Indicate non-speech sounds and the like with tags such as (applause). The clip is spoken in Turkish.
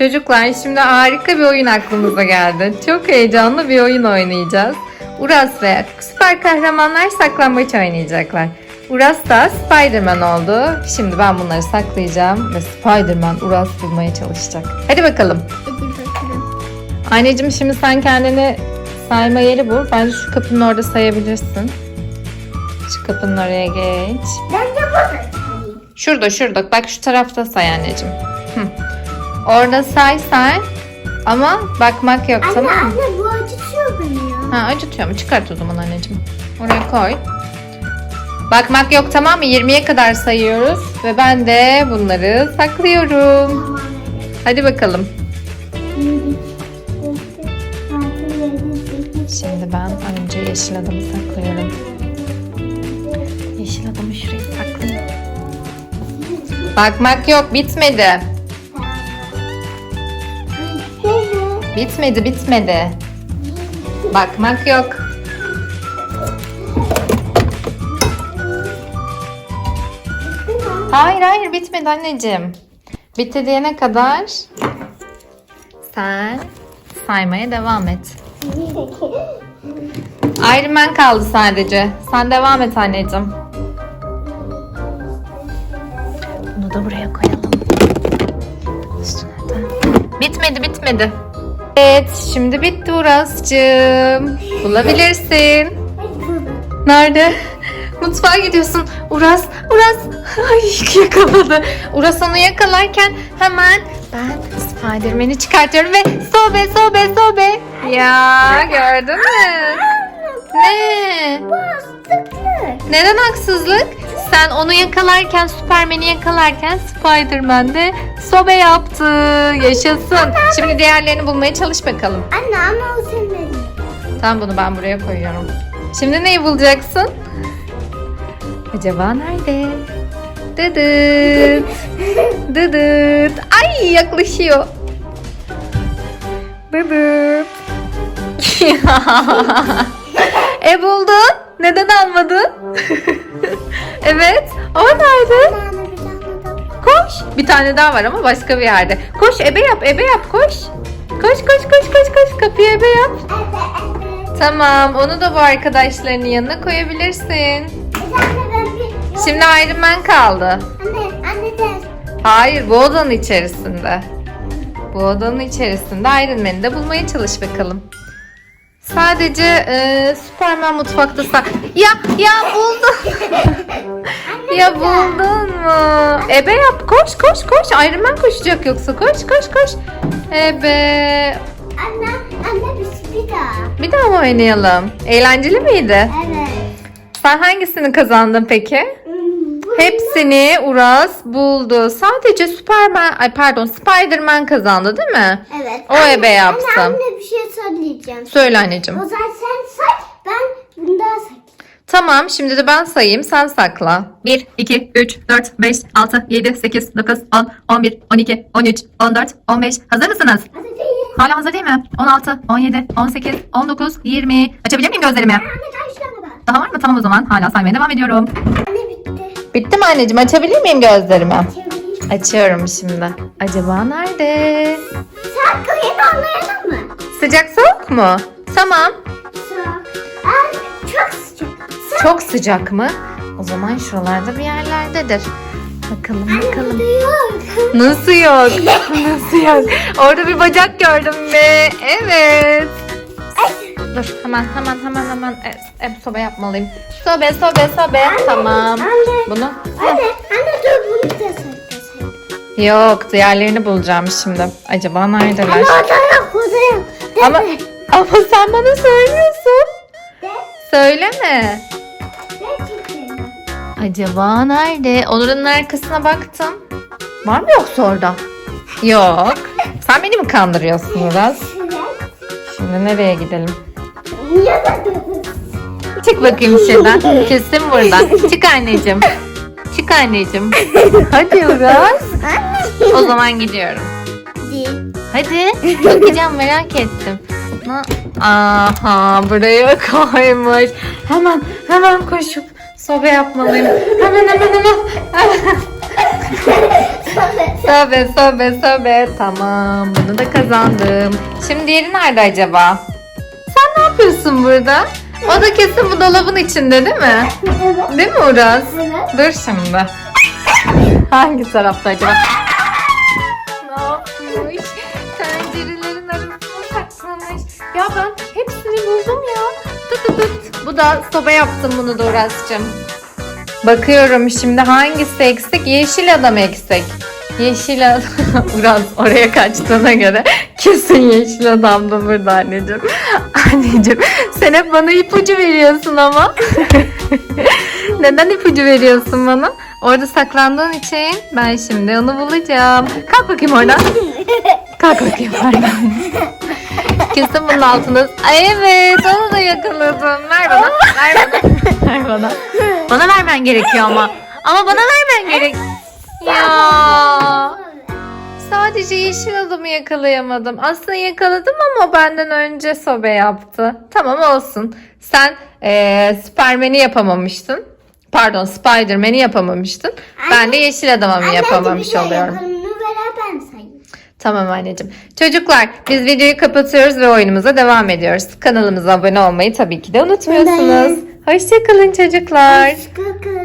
Çocuklar şimdi harika bir oyun aklımıza geldi. Çok heyecanlı bir oyun oynayacağız. Uras ve süper kahramanlar saklambaç oynayacaklar. Uras da Spiderman oldu. Şimdi ben bunları saklayacağım ve Spiderman Uras bulmaya çalışacak. Hadi bakalım. Anneciğim şimdi sen kendini sayma yeri bul. Bence şu kapının orada sayabilirsin. Şu kapının oraya geç. Ben de burada. Şurada şurada. Bak şu tarafta say anneciğim. Hı. Orada say say. Ama bakmak yok Anne tamam mı? anne bu acıtıyor beni ya. Ha acıtıyor mu? Çıkart o zaman anneciğim. Oraya koy. Bakmak yok tamam mı? 20'ye kadar sayıyoruz. Ve ben de bunları saklıyorum. Hadi bakalım. Şimdi ben önce yeşil adamı saklıyorum. Yeşil adamı şuraya saklayayım. Bakmak yok bitmedi. Bitmedi bitmedi. Bakmak yok. Hayır hayır bitmedi anneciğim. Bitti diyene kadar sen saymaya devam et. Iron Man kaldı sadece. Sen devam et anneciğim. Bunu da buraya koyalım. Bitmedi bitmedi. Evet şimdi bitti Uras'cığım. Bulabilirsin. Nerede? Mutfağa gidiyorsun. Uras, Uras. Ay yakaladı. Uras onu yakalarken hemen ben Spiderman'i çıkartıyorum ve sobe sobe sobe. Ya gördün mü? Ne? Neden haksızlık? Sen onu yakalarken, Superman'i yakalarken Spiderman de sobe yaptı. Yaşasın. Şimdi diğerlerini bulmaya çalış bakalım. Anne ama o senin. Tamam bunu ben buraya koyuyorum. Şimdi neyi bulacaksın? Acaba nerede? Dıdıt. (laughs) Dıdıt. Ay yaklaşıyor. Dıdıt. (laughs) e buldun. Neden almadın? (laughs) evet. O nerede? Koş. Bir tane daha var ama başka bir yerde. Koş ebe yap ebe yap koş. Koş koş koş koş koş kapıyı ebe yap. Tamam, onu da bu arkadaşlarının yanına koyabilirsin. Şimdi Iron Man kaldı. Hayır, bu odanın içerisinde. Bu odanın içerisinde Iron Man'i de bulmaya çalış bakalım. Sadece e, Superman mutfakta sa- Ya ya buldum. ya buldun mu? Ebe yap koş koş koş. Iron Man koşacak yoksa koş koş koş. Ebe. Anne anne biz bir daha. Bir daha mı oynayalım? Eğlenceli miydi? Evet. Sen hangisini kazandın peki? Hepsini Uras buldu. Sadece Superman, ay pardon Spiderman kazandı değil mi? Evet. O ebe yapsın. Anne, anne bir şey söyleyeceğim. Söyle anneciğim. O zaman sen say ben bunu daha say. Tamam şimdi de ben sayayım sen sakla. 1, 2, 3, 4, 5, 6, 7, 8, 9, 10, 11, 12, 13, 14, 15. Hazır mısınız? Hadi değil. Hala hazır değil mi? 16, 17, 18, 19, 20. Açabilir miyim gözlerimi? Anne? Daha var mı? Tamam o zaman. Hala saymaya devam ediyorum. Bitti. Mi anneciğim? Açabilir miyim gözlerimi? Açıyorum şimdi. Acaba nerede? Sen koyun anlayalım mı? Sıcak soğuk mu? Tamam. Ay, çok sıcak. Sıcak. Çok sıcak mı? O zaman şuralarda bir yerlerdedir. Bakalım bakalım. (laughs) Nasıl yok? (laughs) Nasıl yok? Orada bir bacak gördüm ve evet. Dur hemen hemen hemen hemen e, e, sobe yapmalıyım. Sobe sobe sobe. Tamam. Anne. Bunu Anne, anne dur bunu da yok diğerlerini bulacağım şimdi. Acaba neredeler? Anne orada yok. De Ama de. ama sen bana söylüyorsun. De. Söyleme. Gerçekten. Acaba nerede? Onur'un arkasına baktım. Var mı yoksa orada? Yok. Sen beni mi kandırıyorsun biraz? Şimdi nereye gidelim? Çık bakayım şuradan. (laughs) Kesin buradan. Çık anneciğim. Çık anneciğim. Hadi Uras. O zaman gidiyorum. Hadi. Bakacağım merak ettim. Aha buraya koymuş. Hemen hemen koşup sobe yapmalıyım. Hemen hemen hemen. Sobe sobe sobe. Tamam bunu da kazandım. Şimdi diğeri nerede acaba? Sen ne yapıyorsun burada? O da kesin bu dolabın içinde değil mi? Evet. Değil mi Uras? Evet. Dur şimdi. Hangi tarafta acaba? Ne yapmış? Tencerelerin arasına saklamış. Ya ben hepsini buldum ya. Tut tut. Bu da soba yaptım bunu da Uras'cığım. Bakıyorum şimdi hangisi eksik? Yeşil adam eksik. Yeşil adam. (laughs) Uras oraya kaçtığına göre kesin yeşil adam da burada anneciğim. (laughs) Anneciğim sen hep bana ipucu veriyorsun ama. (laughs) Neden ipucu veriyorsun bana? Orada saklandığın için ben şimdi onu bulacağım. Kalk bakayım oradan. Kalk bakayım oradan. Kesin bunun altında. Ay evet onu da yakaladım. Ver bana. Ver bana. Ver bana. Bana vermen gerekiyor ama. Ama bana vermen gerek. Ya. (laughs) Sadece yeşil adamı yakalayamadım. Aslında yakaladım ama benden önce sobe yaptı. Tamam olsun. Sen eee Superman'i yapamamıştın. Pardon Spiderman'i yapamamıştın. Ben de yeşil adamı yapamamış oluyorum. Beraber. Tamam anneciğim. Çocuklar biz videoyu kapatıyoruz ve oyunumuza devam ediyoruz. Kanalımıza abone olmayı tabii ki de unutmuyorsunuz. Hoşçakalın çocuklar. Kıkı.